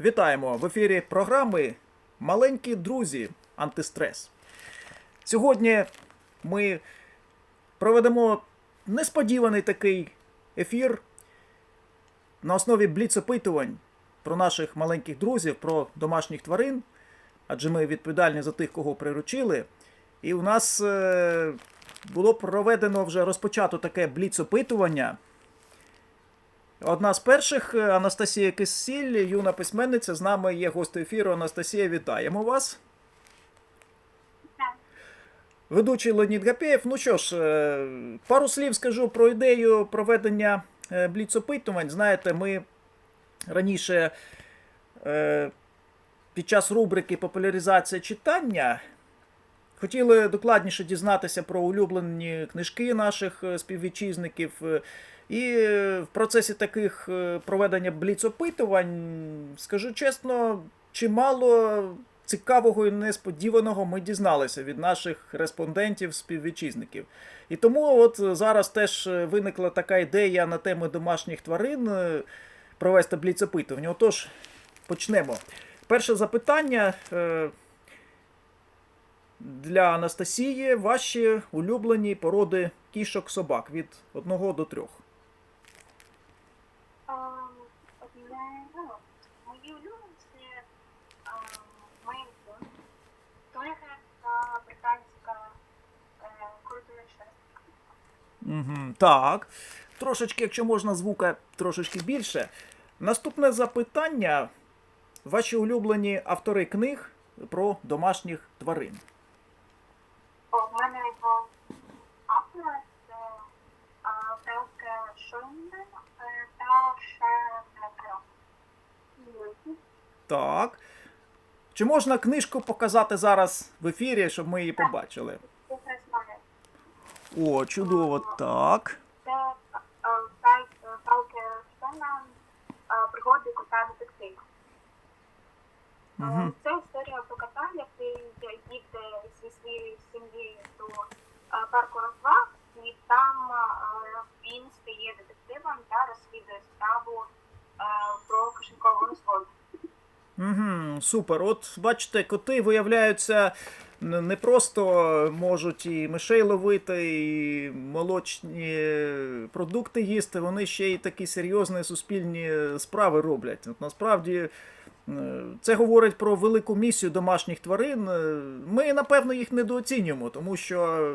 Вітаємо в ефірі програми Маленькі друзі Антистрес. Сьогодні ми проведемо несподіваний такий ефір на основі бліц-опитувань про наших маленьких друзів, про домашніх тварин, адже ми відповідальні за тих, кого приручили. І у нас е, було проведено вже розпочато таке бліц-опитування. Одна з перших е, Анастасія Кисіль, юна письменниця, з нами є гостею ефіру. Анастасія, вітаємо вас. Ведучий Леонід Гапєєв. Ну що ж, е, пару слів скажу про ідею проведення е, бліц-опитувань. Знаєте, ми раніше під час рубрики Популяризація читання хотіли докладніше дізнатися про улюблені книжки наших е, співвітчизників. е, І е, в процесі таких проведення бліц-опитувань, скажу чесно, чимало цікавого і несподіваного ми дізналися від наших респондентів, співвітчизників. І тому от зараз теж виникла така ідея на тему домашніх тварин провести бліц-опитування. Отож, почнемо. Перше запитання для Анастасії. Ваші улюблені породи кішок собак від 1 до 3. Ем, одне, ну, мої Мейнкун, Тольга та британська. Угу, так. Трошечки, якщо можна, звука трошечки більше. Наступне запитання. Ваші улюблені автори книг про домашніх тварин. В мене його автора це та. Так. Чи можна книжку показати зараз в ефірі, щоб ми її побачили? О, чудово, так. Це Фелке Шойнден пригоди кота. Угу. Це історія про кота, який їде зі своєю сім'єю до е, парку розваг, і там е, він стає детективом та розслідує справу е, про кишенькову розводу. Угу, супер. От бачите, коти виявляються не просто можуть і мишей ловити, і молочні продукти їсти, вони ще й такі серйозні суспільні справи роблять. От насправді. Е, Це говорить про велику місію домашніх тварин. Е, Ми, напевно, їх недооцінюємо, тому що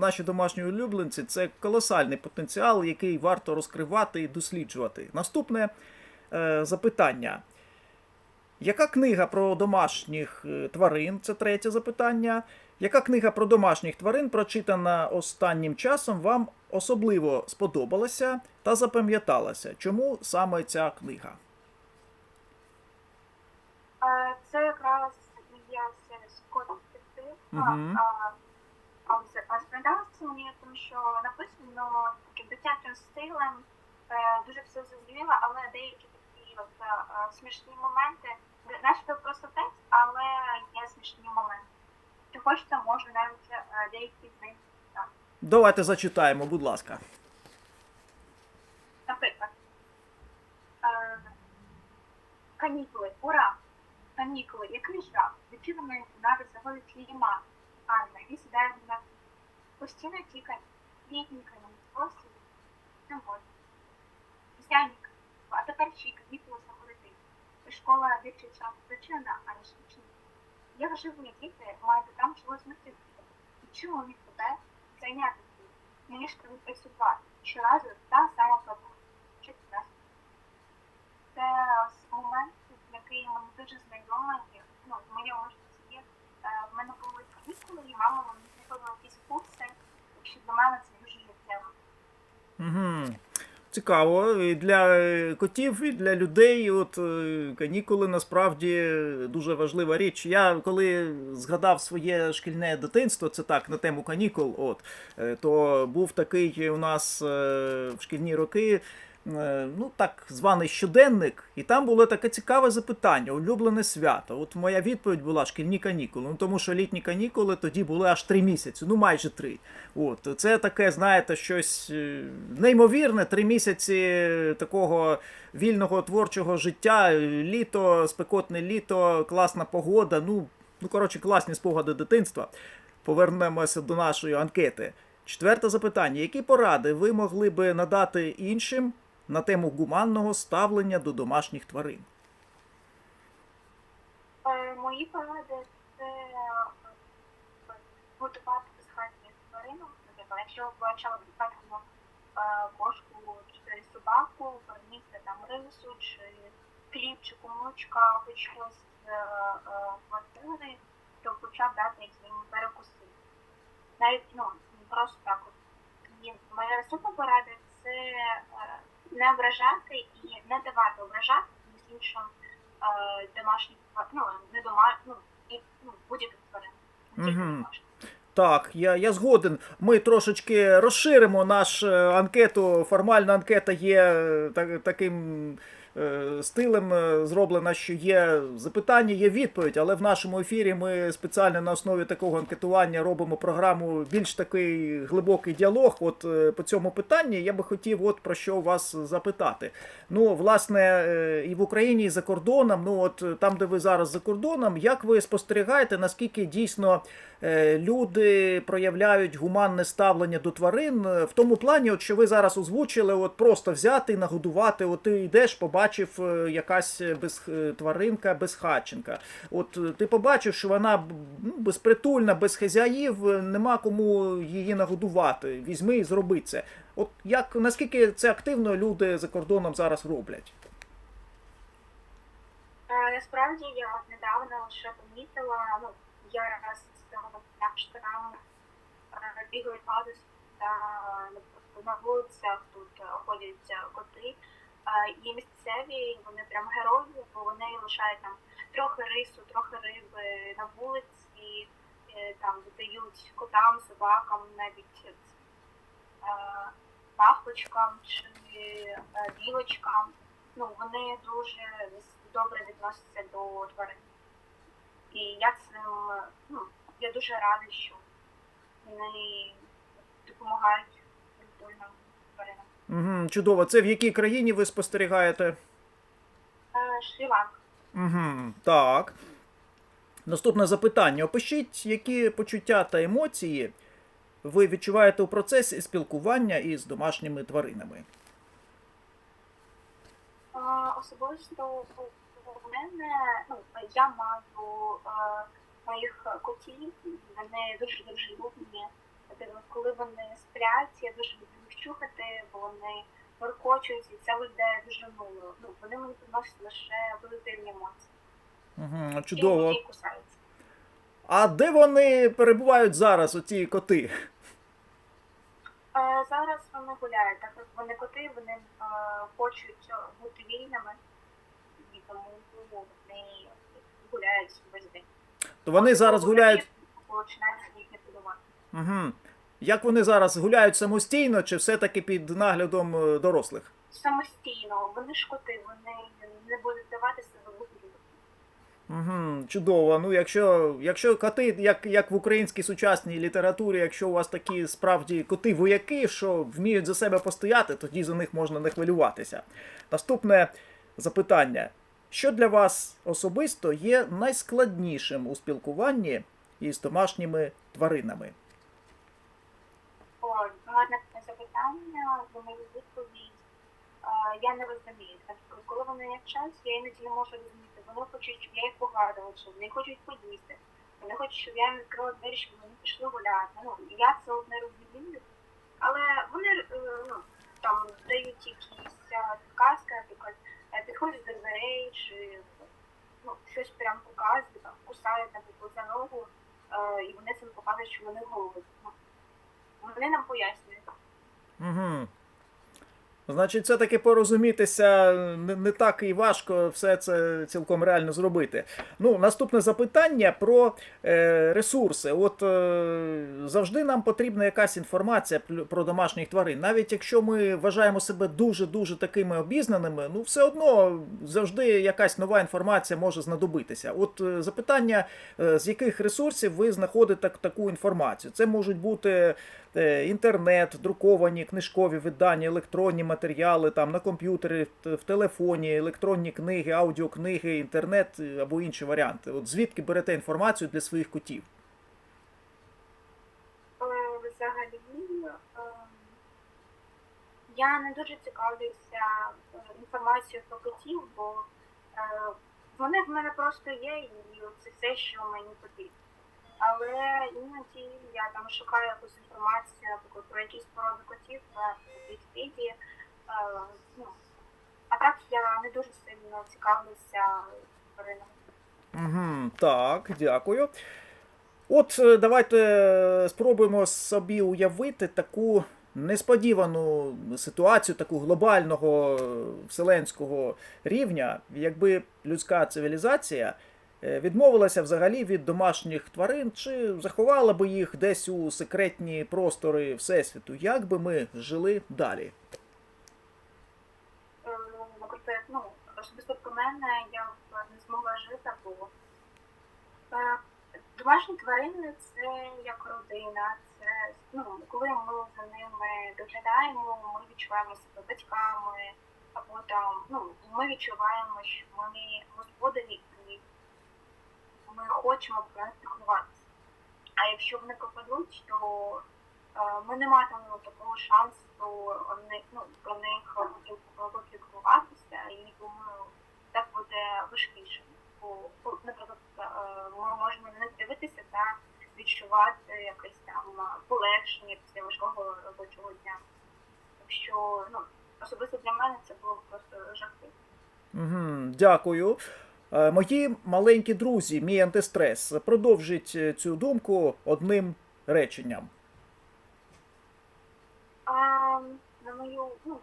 наші домашні улюбленці це колосальний потенціал, який варто розкривати і досліджувати. Наступне е, запитання. Яка книга про домашніх е, тварин? Це третє запитання. Яка книга про домашніх тварин, прочитана останнім часом, вам особливо сподобалася та запам'яталася? Чому саме ця книга? Це якраз я Скотт детектив. Мгм. А а тому що написано таким дитячим стилем, е, дуже все зрозуміло, але деякі такі от е, е, смішні моменти, де- начебто просто текст, але є смішні моменти. Чи хочете, можу навіть е, деякі з них. Давайте зачитаємо, будь ласка. Наприклад, е, канікули, ура! Канікули, який жах, дитина навіть заводить ліма, Анна, і сідає на постійно тікає, літній канікули, просто не можна. Пісняник, а тепер ще канікули заходити. Школа дитячий час зачинена, а не швидше. Як живі діти мають там чогось мити. І чому вони тебе зайняти? Мені ж працювати. Щоразу та сама проблема. Чи це нас? Це ось момент, який мені дуже знайомий. Ну, в моєму житті є. Е, В мене були канікули, і мама мені зробила якісь курси, що для мене це дуже життєво. Угу. Цікаво. І для е, котів, і для людей. От е, канікули насправді дуже важлива річ. Я коли згадав своє шкільне дитинство, це так на тему канікул. От е, то був такий у нас в шкільні роки ну так званий щоденник, і там було таке цікаве запитання: улюблене свято. От моя відповідь була шкільні канікули. Ну тому що літні канікули тоді були аж три місяці, ну майже три. От це таке, знаєте, щось е, неймовірне. Три місяці такого вільного творчого життя, літо, спекотне літо, класна погода. Ну, ну коротше, класні спогади дитинства. Повернемося до нашої анкети. Четверте запитання: які поради ви могли би надати іншим на тему гуманного ставлення до домашніх тварин? Е, Мої поради це е, готувати безхатніх тваринок. Наприклад, якщо бачили безхатну кошку чи собаку, перемісти там рису чи хліб чи комочка, хоч щось з е, е, квартири, то хоча б дати їм перекуси. Навіть ну просто так. От. Моя наступна порада це не ображати і не давати ображати іншим е, домашніх ну, не дома, ну, і, ну, будь-яких тварин. не тільки Мгм. домашніх. Так, я, я згоден. Ми трошечки розширимо наш е, анкету. Формальна анкета є е, так, таким стилем е, зроблена, що є запитання, є відповідь, але в нашому ефірі ми спеціально на основі такого анкетування робимо програму більш такий глибокий діалог. От е, по цьому питанні я би хотів от про що вас запитати. Ну, власне, е, і в Україні, і за кордоном, ну от е, там, де ви зараз за кордоном, як ви спостерігаєте, наскільки дійсно е, люди проявляють гуманне ставлення до тварин е, в тому плані, от що ви зараз озвучили, от просто взяти і нагодувати. От ти йдеш, побачив е, якась без е, тваринка, безхатченка. От е, ти побачив, що вона ну, безпритульна, без хазяїв, е, нема кому її нагодувати. Візьми і зроби це. От як наскільки це активно люди за кордоном зараз роблять? Е, Насправді я недавно лише помітила, ну, я раз е, бігають багато та наприклад, на вулицях тут е, ходять е, коти. Е, І місцеві вони прям герої, бо вони лишають там трохи рису, трохи риби на вулиці, е, там видають котам, собакам, навіть е, пахочкам чи е, білочкам. Ну, вони дуже добре відносяться до тварин. І я цим, ну, я дуже рада, що вони допомагають притульним тваринам. Угу, чудово. Це в якій країні ви спостерігаєте? Е, Шрі-Ланка. Угу, так. Наступне запитання. Опишіть, які почуття та емоції ви відчуваєте у процесі спілкування із домашніми тваринами. Е, Особисто у мене, ну, я маю е, моїх котів, вони дуже дружелюбні. Тобто, Коли вони сплять, я дуже люблю їх чухати, бо вони воркочуть, і це виглядає дуже мило. Ну, вони мені приносять лише позитивні емоції. Угу, чудово. вони кусаються. А де вони перебувають зараз, оці коти? Е, Зараз вони гуляють, так як вони коти, вони е, хочуть е, бути вільними, і тому вони гуляють весь день. То вони зараз гуляють. Угу. Як вони зараз гуляють самостійно, чи все-таки під наглядом е, дорослих? Самостійно, вони ж коти, вони не будуть давати себе. Угу, чудово. Ну, якщо, якщо коти, як, як в українській сучасній літературі, якщо у вас такі справді коти-вояки, що вміють за себе постояти, тоді за них можна не хвилюватися. Наступне запитання: що для вас особисто є найскладнішим у спілкуванні із домашніми тваринами? Я не розумію. Тобто, коли вони не вчать, я іноді не можу розуміти. Вони хочуть, щоб я їх погладила, щоб вони хочуть поїсти. Вони хочуть, щоб я їм відкрила двері, щоб вони пішли гуляти. Ну, я це одне розумію. Але вони е, ну, там дають якісь наприклад, до дверей чи ну, щось прям показують, там, кусають, наприклад, за ногу, е, і вони цим показують, що вони голови. Ну, Вони нам пояснюють. Угу. Значить, все-таки порозумітися не, не так і важко все це цілком реально зробити. Ну, наступне запитання про е, ресурси. От е, завжди нам потрібна якась інформація про домашніх тварин. Навіть якщо ми вважаємо себе дуже-дуже такими обізнаними, ну все одно завжди якась нова інформація може знадобитися. От е, запитання, е, з яких ресурсів ви знаходите так- таку інформацію? Це можуть бути інтернет, друковані книжкові видання, електронні матеріали там на комп'ютері, в телефоні, електронні книги, аудіокниги, інтернет е, або інші варіанти. От звідки берете інформацію для своїх котів? Е, Взагалі, е, я не дуже цікавлюся е, інформацією про котів, бо е, вони в мене просто є, і це все, що мені потрібно. Але іноді я там шукаю якусь інформацію, наприклад, про якісь породи котів на Вікіпедії. Е, ну, а так я не дуже сильно цікавлюся тваринами. Угу, так, дякую. От е, давайте е, спробуємо собі уявити таку несподівану ситуацію, таку глобального вселенського рівня, якби людська цивілізація відмовилася взагалі від домашніх тварин, чи заховала би їх десь у секретні простори Всесвіту. Як би ми жили далі? Е, ну, особисто про мене я не змогла жити, бо е, домашні тварини це як родина. Це ну, коли ми за ними доглядаємо, ми відчуваємо себе батьками, або там ну, ми відчуваємо, що ми господарі ми хочемо про них піклуватися. А якщо вони пропадуть, то е, ми не матимемо такого шансу ну, про них попіклуватися, і думаю, так буде важкіше. Бо, ну, наприклад, е, ми можемо на них дивитися та відчувати якесь там е, полегшення після важкого робочого дня. Так що, ну, особисто для мене це було просто жахливо. Угу, дякую. Е, Мої маленькі друзі, мій антистрес, продовжіть е, цю думку одним реченням. А, на мою, ну,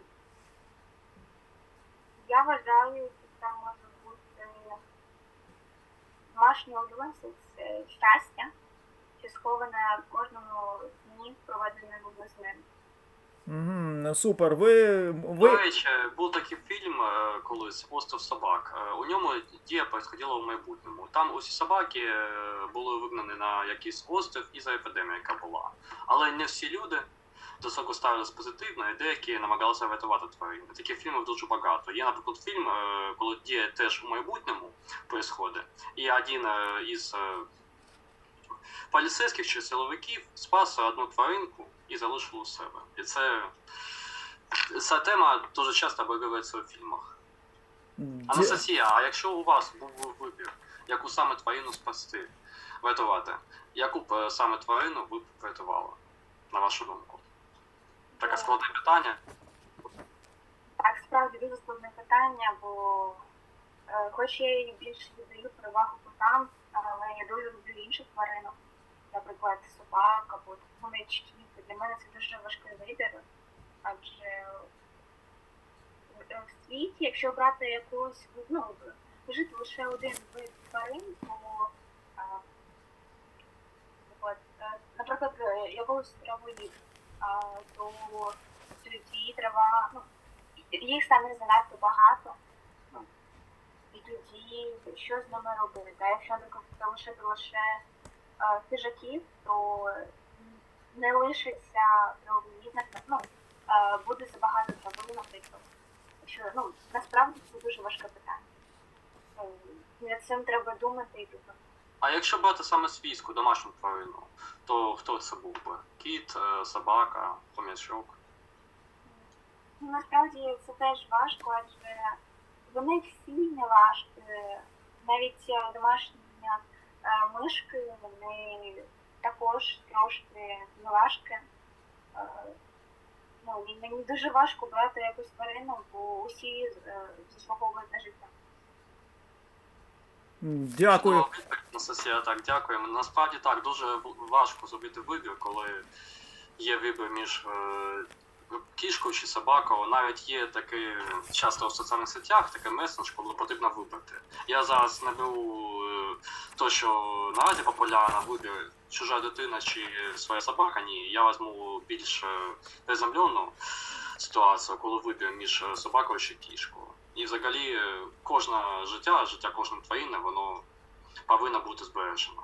я вважаю, що це може бути домашні улюбленці, це щастя, що сховане в кожному дні, проведеному з ним. Супер. Ви, До речі, був такий фільм е, колись Остров собак. Е, У ньому дія происходила в майбутньому. Там усі собаки е, були вигнані на якийсь острів із-за епідемії, яка була. Але не всі люди до цього ставились позитивно, і деякі намагалися врятувати тварин. Таких фільмів дуже багато. Є, наприклад, фільм, коли дія теж у майбутньому происходить, і один із поліцейських чи силовиків спас одну тваринку і залишив у себе. І це Ця тема дуже часто виявляється у фільмах. Анастасія, а якщо у вас був би вибір, яку саме тварину спасти, врятувати, яку б е, саме тварину ви б врятували, на вашу думку? Таке складне питання. Так, справді дуже складне питання, бо е, хоч я і більше віддаю перевагу котам, але я дуже люблю інших тваринок, наприклад, собак або хомячків. Для мене це дуже важкий вибір, адже е, в світі, якщо брати якусь, ну, жити лише один вид тварин, то е, от, е, наприклад, е, якогось травоїд, то тоді треба, ну, їх стане занадто багато. Ну, і тоді що з ними робити? А якщо наприклад, залишити лише е, хижаків, то не лишиться травоїдних, ну, е, буде забагато трави, наприклад. Що, ну, насправді це дуже важке питання. Ну, Над цим треба думати і думати. А якщо брати саме свійську домашню тварину, то хто це був би? Кіт, е, собака, хомячок? Ну, насправді це теж важко, адже вони всі не важкі. Навіть е, домашні е, мишки, вони також трошки не важкі. Е, Ну, мені дуже важко брати якусь тварину, бо усі е, заслуговують на життя. Дякую. Анастасія, так, дякуємо. Насправді так, дуже важко зробити вибір, коли є вибір між е, кішку чи собаку, навіть є таке часто в соціальних сетях, таке месендж, коли потрібно вибрати. Я зараз не беру е, то, що наразі популярно, вибір чужа дитина чи своя собака. Ні, я візьму більш е, приземлену ситуацію, коли вибір між е, собакою чи кішкою. І взагалі е, кожне життя, життя кожної тварини, воно повинно бути збережено.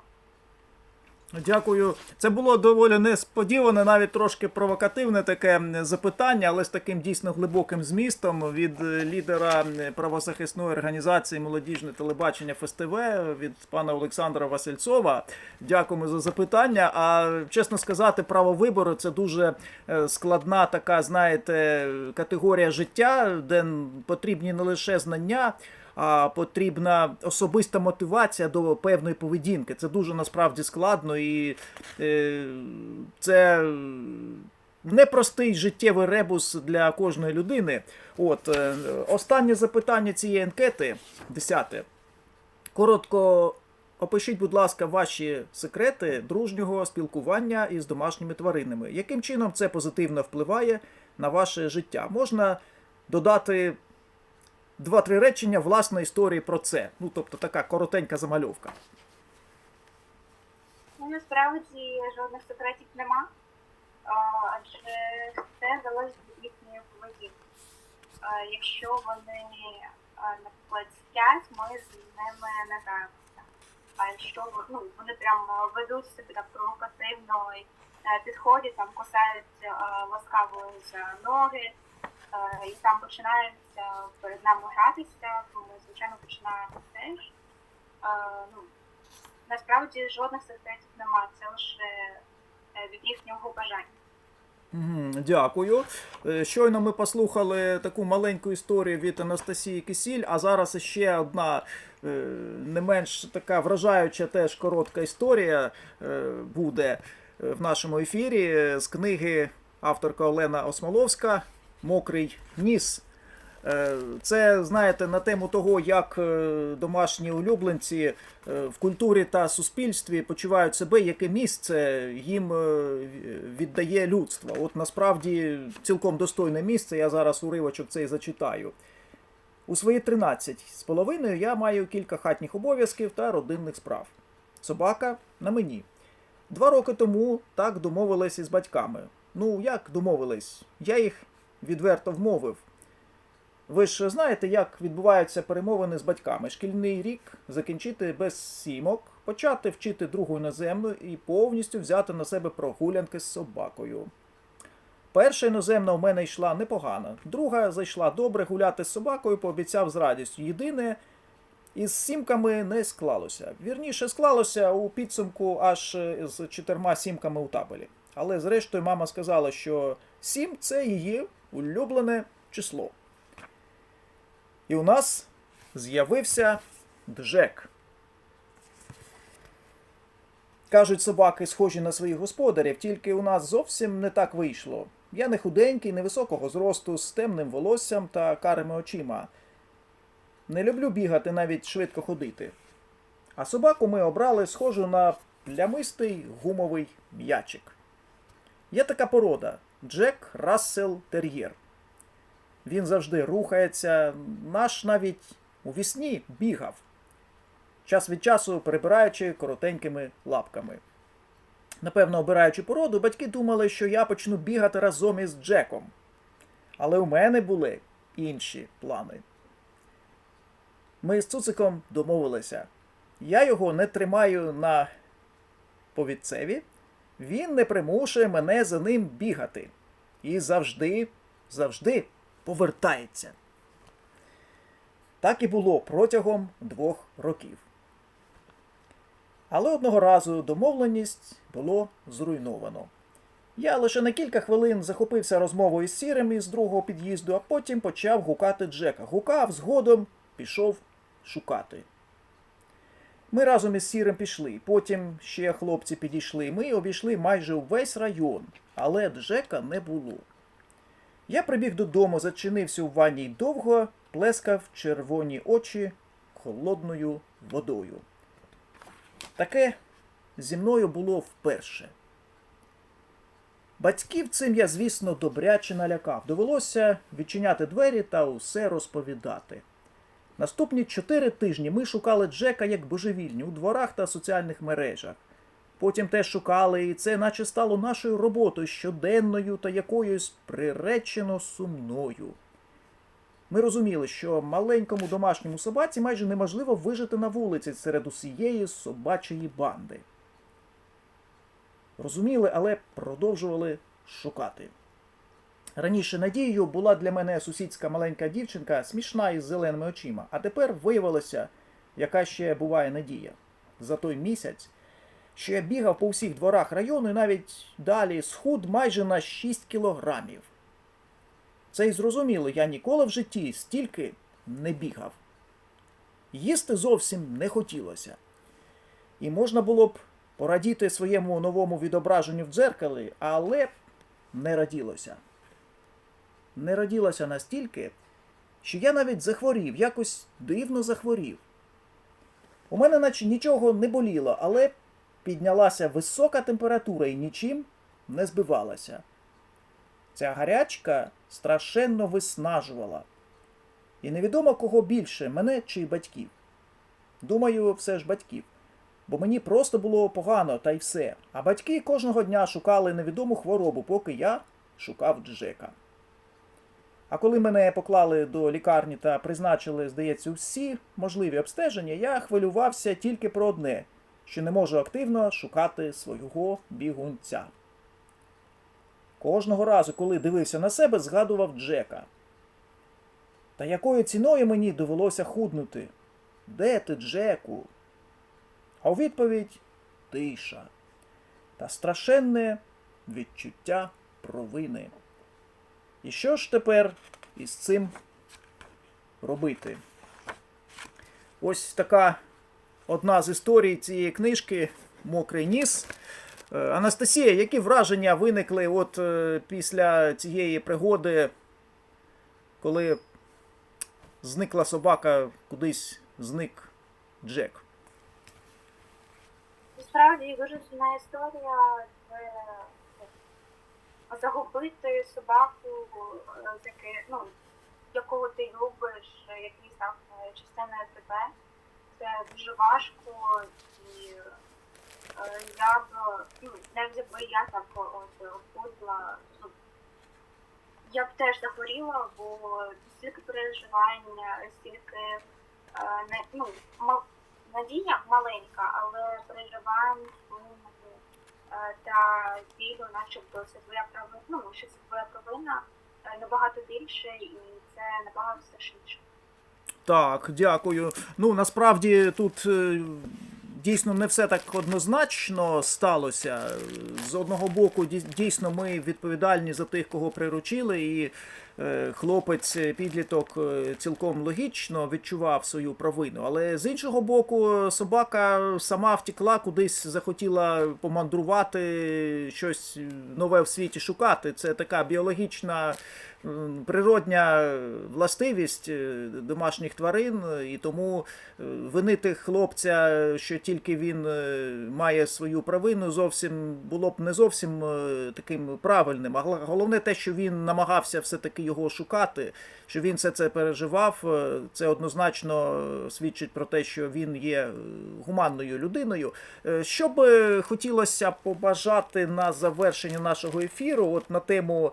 Дякую. Це було доволі несподіване, навіть трошки провокативне таке запитання, але з таким дійсно глибоким змістом від е, лідера правозахисної організації Молодіжне телебачення ФСТВ від пана Олександра Васильцова. Дякуємо за запитання. А чесно сказати, право вибору це дуже е, складна така, знаєте, категорія життя, де потрібні не лише знання потрібна особиста мотивація до певної поведінки. Це дуже насправді складно і е, це непростий життєвий ребус для кожної людини. От е, останнє запитання цієї анкети, десяте. Коротко опишіть, будь ласка, ваші секрети дружнього спілкування із домашніми тваринами. Яким чином це позитивно впливає на ваше життя? Можна додати два-три речення власної історії про це. Ну, тобто така коротенька замальовка. Ну, насправді жодних секретів нема, адже все залежить від їхньої поведінки. Якщо вони, наприклад, сплять, ми з ними не граємося. А якщо ну, вони прям ведуть себе так провокативно е, підходять, там кусають е, ласкаво за ноги, е, і там починаються перед нами гратися, то ми, звичайно, починаємо теж. Е, Ну, насправді жодних секретів немає, це лише е, від їхнього бажання. Дякую. Е, Щойно ми послухали таку маленьку історію від Анастасії Кисіль, а зараз ще одна не менш така вражаюча теж коротка історія буде в нашому ефірі з книги авторка Олена Осмоловська Мокрий ніс. Е, Це, знаєте, на тему того, як е, домашні улюбленці е, в культурі та суспільстві почувають себе, яке місце їм віддає людство. От насправді цілком достойне місце. Я зараз уривочок цей зачитаю. У свої 13 з половиною я маю кілька хатніх обов'язків та родинних справ. Собака на мені. Два роки тому так домовились із батьками. Ну, як домовились? Я їх відверто вмовив. Ви ж знаєте, як відбуваються перемовини з батьками. Шкільний рік закінчити без сімок, почати вчити другу іноземну і повністю взяти на себе прогулянки з собакою. Перша іноземна у мене йшла непогано, друга зайшла добре гуляти з собакою, пообіцяв з радістю. Єдине, із сімками не склалося. Вірніше, склалося у підсумку аж е, з чотирма сімками у табелі. Але зрештою мама сказала, що сім це її улюблене число. І у нас з'явився Джек. Кажуть, собаки схожі на своїх господарів, тільки у нас зовсім не так вийшло. Я не худенький, невисокого зросту, з темним волоссям та карими очима. Не люблю бігати, навіть швидко ходити. А собаку ми обрали схожу на плямистий гумовий м'ячик. Є така порода Джек Рассел Тер'єр. Він завжди рухається, наш навіть у вісні бігав, час від часу перебираючи коротенькими лапками. Напевно, обираючи породу, батьки думали, що я почну бігати разом із Джеком. Але у мене були інші плани. Ми з Цуциком домовилися. Я його не тримаю на повідцеві, він не примушує мене за ним бігати. І завжди, завжди повертається. Так і було протягом двох років. Але одного разу домовленість було зруйновано. Я лише на кілька хвилин захопився розмовою з сірим із другого під'їзду, а потім почав гукати Джека. Гукав, згодом пішов шукати. Ми разом із сірим пішли, потім ще хлопці підійшли. Ми обійшли майже увесь район, але Джека не було. Я прибіг додому, зачинився у ванні й довго плескав червоні очі холодною водою. Таке зі мною було вперше. Батьків цим я, звісно, добряче налякав. Довелося відчиняти двері та усе розповідати. Наступні чотири тижні ми шукали Джека як божевільні у дворах та соціальних мережах. Потім теж шукали, і це наче стало нашою роботою щоденною та якоюсь приречено сумною. Ми розуміли, що маленькому домашньому собаці майже неможливо вижити на вулиці серед усієї собачої банди. Розуміли, але продовжували шукати. Раніше надією була для мене сусідська маленька дівчинка, смішна із зеленими очима, а тепер виявилося, яка ще буває надія. За той місяць, що я бігав по всіх дворах району і навіть далі схуд майже на 6 кілограмів. Це й зрозуміло, я ніколи в житті стільки не бігав. Їсти зовсім не хотілося. І можна було б порадіти своєму новому відображенню в дзеркалі, але не раділося. Не раділося настільки, що я навіть захворів, якось дивно захворів. У мене наче нічого не боліло, але піднялася висока температура і нічим не збивалася. Ця гарячка страшенно виснажувала. І невідомо кого більше, мене чи батьків. Думаю, все ж батьків. Бо мені просто було погано та й все. А батьки кожного дня шукали невідому хворобу, поки я шукав Джека. А коли мене поклали до лікарні та призначили, здається, всі можливі обстеження, я хвилювався тільки про одне, що не можу активно шукати свого бігунця. Кожного разу, коли дивився на себе, згадував Джека. Та якою ціною мені довелося худнути? Де ти, Джеку? А у відповідь тиша та страшенне відчуття провини. І що ж тепер із цим робити? Ось така одна з історій цієї книжки Мокрий ніс. Е, Анастасія, які враження виникли от е, після цієї пригоди, коли зникла собака, кудись зник Джек? Насправді дуже сумна історія. Це загубити собаку, е, таке, ну, якого ти любиш, е, який став е, частиною тебе. Це дуже важко і е, я б, ну, навіть якби я так от худла, ну, я б теж захворіла, бо стільки переживання, стільки е, не, ну, надія маленька, але переживань, е, та білю, начебто це твоя провина, ну, що це твоя провина е, набагато більше і це набагато страшніше. Так, дякую. Ну насправді тут е, дійсно не все так однозначно сталося. З одного боку, дійсно, ми відповідальні за тих, кого приручили, і е, хлопець е, підліток цілком логічно відчував свою провину. Але з іншого боку, собака сама втекла, кудись захотіла помандрувати, щось нове в світі шукати. Це така біологічна природня властивість е, домашніх тварин, е, і тому е, винити хлопця, що тільки він має свою провину, зовсім було б не зовсім таким правильним. А головне те, що він намагався все-таки його шукати, що він все це переживав, це однозначно свідчить про те, що він є гуманною людиною. Що би хотілося побажати на завершення нашого ефіру, от на тему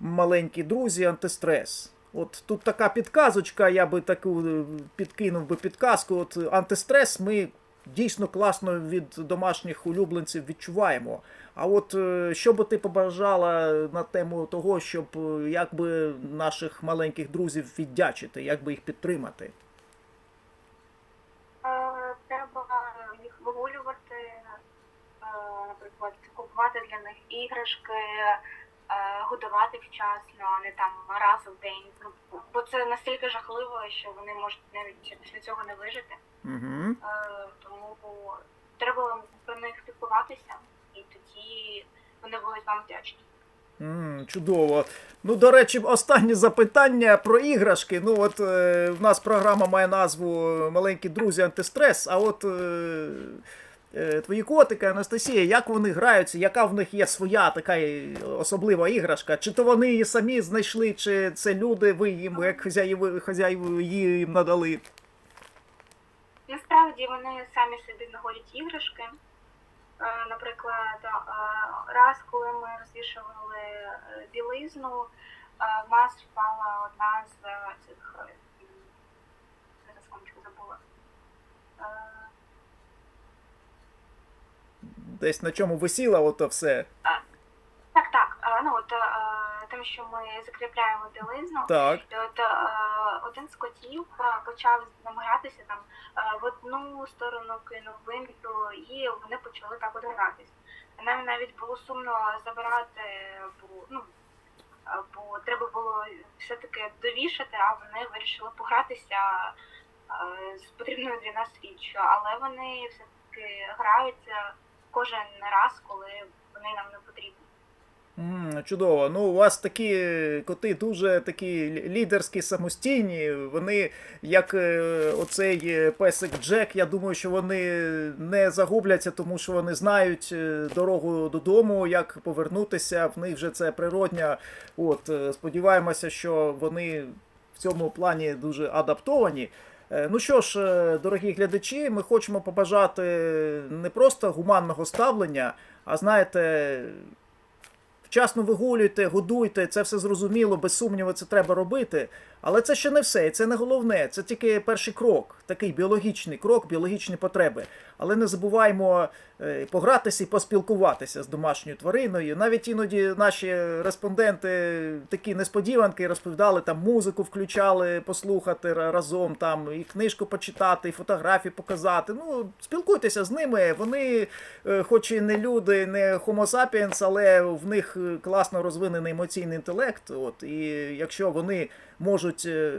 маленькі друзі, антистрес. От тут така підказочка, я би таку е, підкинув би підказку. От антистрес ми дійсно класно від домашніх улюбленців відчуваємо. А от е, що би ти побажала на тему того, щоб е, як би наших маленьких друзів віддячити, як би їх підтримати? Треба їх вигулювати, наприклад, купувати для них іграшки, годувати вчасно, а не там раз в день. Ну, бо це настільки жахливо, що вони можуть навіть після цього не вижити. Угу. Е, Тому треба про них піклуватися, і тоді вони будуть вам вдячні. М, чудово. Ну, до речі, останнє запитання про іграшки. Ну, от е, в нас програма має назву Маленькі друзі антистрес. А от е, е, твої котики, Анастасія, як вони граються, яка в них є своя така е, особлива іграшка? Чи то вони її самі знайшли, чи це люди, ви їм як хазяїви, хазяїви їм надали? Насправді вони самі собі знаходять іграшки. Е, Наприклад, е, раз, коли ми розвішували е, білизну, е, в нас впала одна з е, цих е, зараз забула. Е, Десь на чому висіла ото все. Так, так. Ну от е, тим, що ми закріпляємо білизну, Так. І от е, один з котів е, почав гратися там е, в одну сторону кинув в іншу, і вони почали так от гратись. Нам навіть було сумно забирати, бо ну е, бо треба було все-таки довішати, а вони вирішили погратися е, з потрібною для нас річчю. Але вони все-таки граються кожен раз, коли вони нам не потрібні. М, Чудово. Ну, у вас такі коти дуже такі лідерські, самостійні. Вони, як е, оцей е, песик Джек, я думаю, що вони не загубляться, тому що вони знають е, дорогу додому, як повернутися. В них вже це природня. От, сподіваємося, що вони в цьому плані дуже адаптовані. Е, Ну що ж, е, дорогі глядачі, ми хочемо побажати не просто гуманного ставлення, а знаєте, Вчасно вигулюйте, годуйте, це все зрозуміло, без сумніву, це треба робити. Але це ще не все, і це не головне. Це тільки перший крок, такий біологічний крок, біологічні потреби. Але не забуваймо е, погратися і поспілкуватися з домашньою твариною. Навіть іноді наші респонденти такі несподіванки розповідали, там музику включали послухати разом, там і книжку почитати, і фотографії показати. Ну, спілкуйтеся з ними. Вони, е, хоч і не люди, не Homo sapiens, але в них е, класно розвинений емоційний інтелект. От, і якщо вони можуть. е,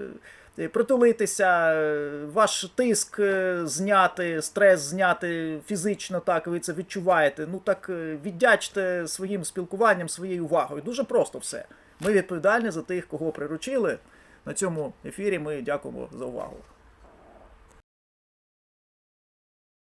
е, Притулитися, е, ваш тиск зняти, стрес зняти фізично, так ви це відчуваєте. Ну так віддячте своїм спілкуванням, своєю увагою. Дуже просто все. Ми відповідальні за тих, кого приручили. На цьому ефірі ми дякуємо за увагу.